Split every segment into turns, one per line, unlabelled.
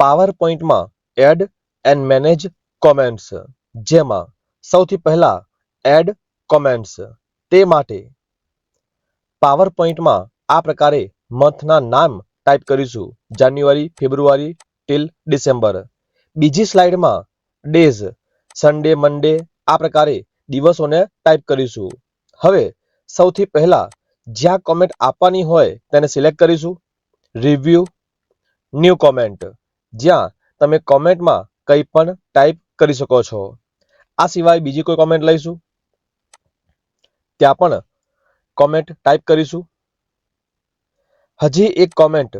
Power પોઈન્ટમાં add and manage comments જેમાં સૌથી પહેલા એડ કોમેન્ટ્સ તે માટે પાવર પોઈન્ટમાં આ પ્રકારે મંથના નામ ટાઈપ કરીશું. જાન્યુઆરી ફેબ્રુઆરી ટિલ ડિસેમ્બર બીજી સ્લાઇડમાં ડેઝ સન્ડે મંડે આ પ્રકારે દિવસોને ટાઈપ કરીશું. હવે સૌથી પહેલા જ્યાં કોમેન્ટ આપવાની હોય તેને સિલેક્ટ કરીશું. રિવ્યુ ન્યૂ કોમેન્ટ જ્યાં તમે કોમેન્ટમાં કંઈ પણ ટાઈપ કરી શકો છો. આ સિવાય બીજી કોઈ કોમેન્ટ લઈશું? ત્યાં પણ કોમેન્ટ ટાઈપ કરીશું. હજી એક કોમેન્ટ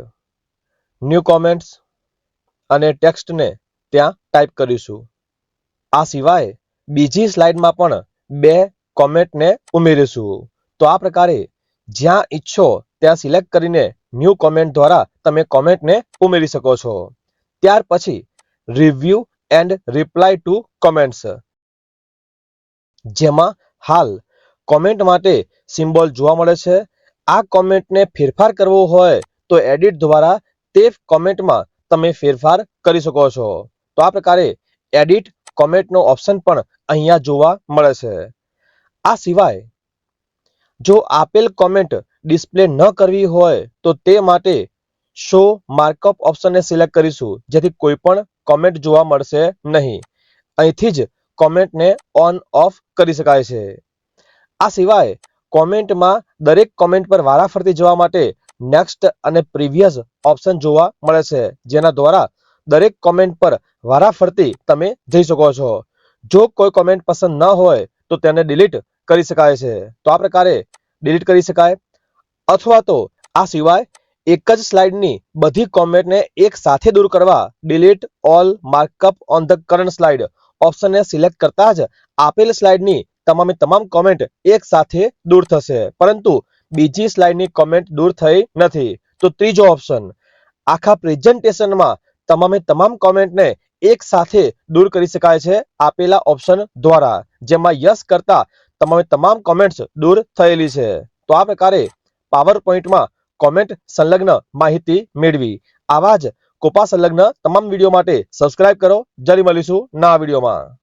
ન્યૂ કોમેન્ટ્સ અને ટેક્સ્ટને ત્યાં ટાઈપ કરીશું. આ સિવાય બીજી સ્લાઇડમાં પણ બે કોમેન્ટને ઉમેરીશું. તો આ પ્રકારે જ્યાં ઈચ્છો ત્યાં સિલેક્ટ કરીને ન્યૂ કોમેન્ટ દ્વારા તમે કોમેન્ટને ઉમેરી શકો છો. ત્યાર પછી review and reply to comments જેમાં હાલ કોમેન્ટ માટે સિમ્બોલ જોવા મળે છે. આ કોમેન્ટને ફેરફાર કરવો હોય તો એડિટ દ્વારા તે કોમેન્ટમાં તમે ફેરફાર કરી શકો છો. તો આ પ્રકારે એડિટ કોમેન્ટનો ઓપ્શન પણ અહીંયા જોવા મળે છે. આ સિવાય જો આપેલ કોમેન્ટ ડિસ્પ્લે ન કરવી હોય તો તે માટે શો માર્કઅપ ઓપ્શનને સિલેક્ટ કરીશું, જેથી કોઈ પણ કોમેન્ટ જોવા મળશે નહીં. અહીંથી જ કોમેન્ટને ઓન ઓફ કરી શકાય છે. આ સિવાય કોમેન્ટમાં દરેક કોમેન્ટ પર વારાફરતી જવા માટે નેક્સ્ટ અને પ્રીવિયસ ઓપ્શન જોવા મળે છે, જેના દ્વારા દરેક કોમેન્ટ પર વારાફરતી તમે જઈ શકો છો. જો કોઈ કોમેન્ટ પસંદ ન હોય, તો તેને ડિલીટ કરી શકાય છે. તો આ પ્રકારે ડિલીટ કરી શકાય. અથવા તો આ સિવાય એક જ સ્લાઇડની બધી કોમેન્ટને એક સાથે દૂર કરવા delete all markup on the current slide ઓપ્શનને select કરતા જ આપેલ સ્લાઇડની તમામે તમામ કોમેન્ટ એક સાથે દૂર થશે. પરંતુ બીજી સ્લાઇડની કોમેન્ટ દૂર થઈ નથી. તો ત્રીજો ઓપ્શન, આખા પ્રેઝન્ટેશનમાં તમામે તમામ કોમેન્ટને એક સાથે દૂર કરી શકાય છે આપેલા ઓપ્શન દ્વારા, જેમાં યસ કરતા તમામે તમામ કોમેન્ટ્સ દૂર થયેલી છે. તો આ પ્રકારે પાવર પોઈન્ટમાં કોમેન્ટ, સંલગ્ન માહિતી મેળવી. આવા જ કોપા સંલગ્ન તમામ વીડિયો માટે સબસ્ક્રાઇબ કરો. જરી મળીશું નવા વિડીયોમાં.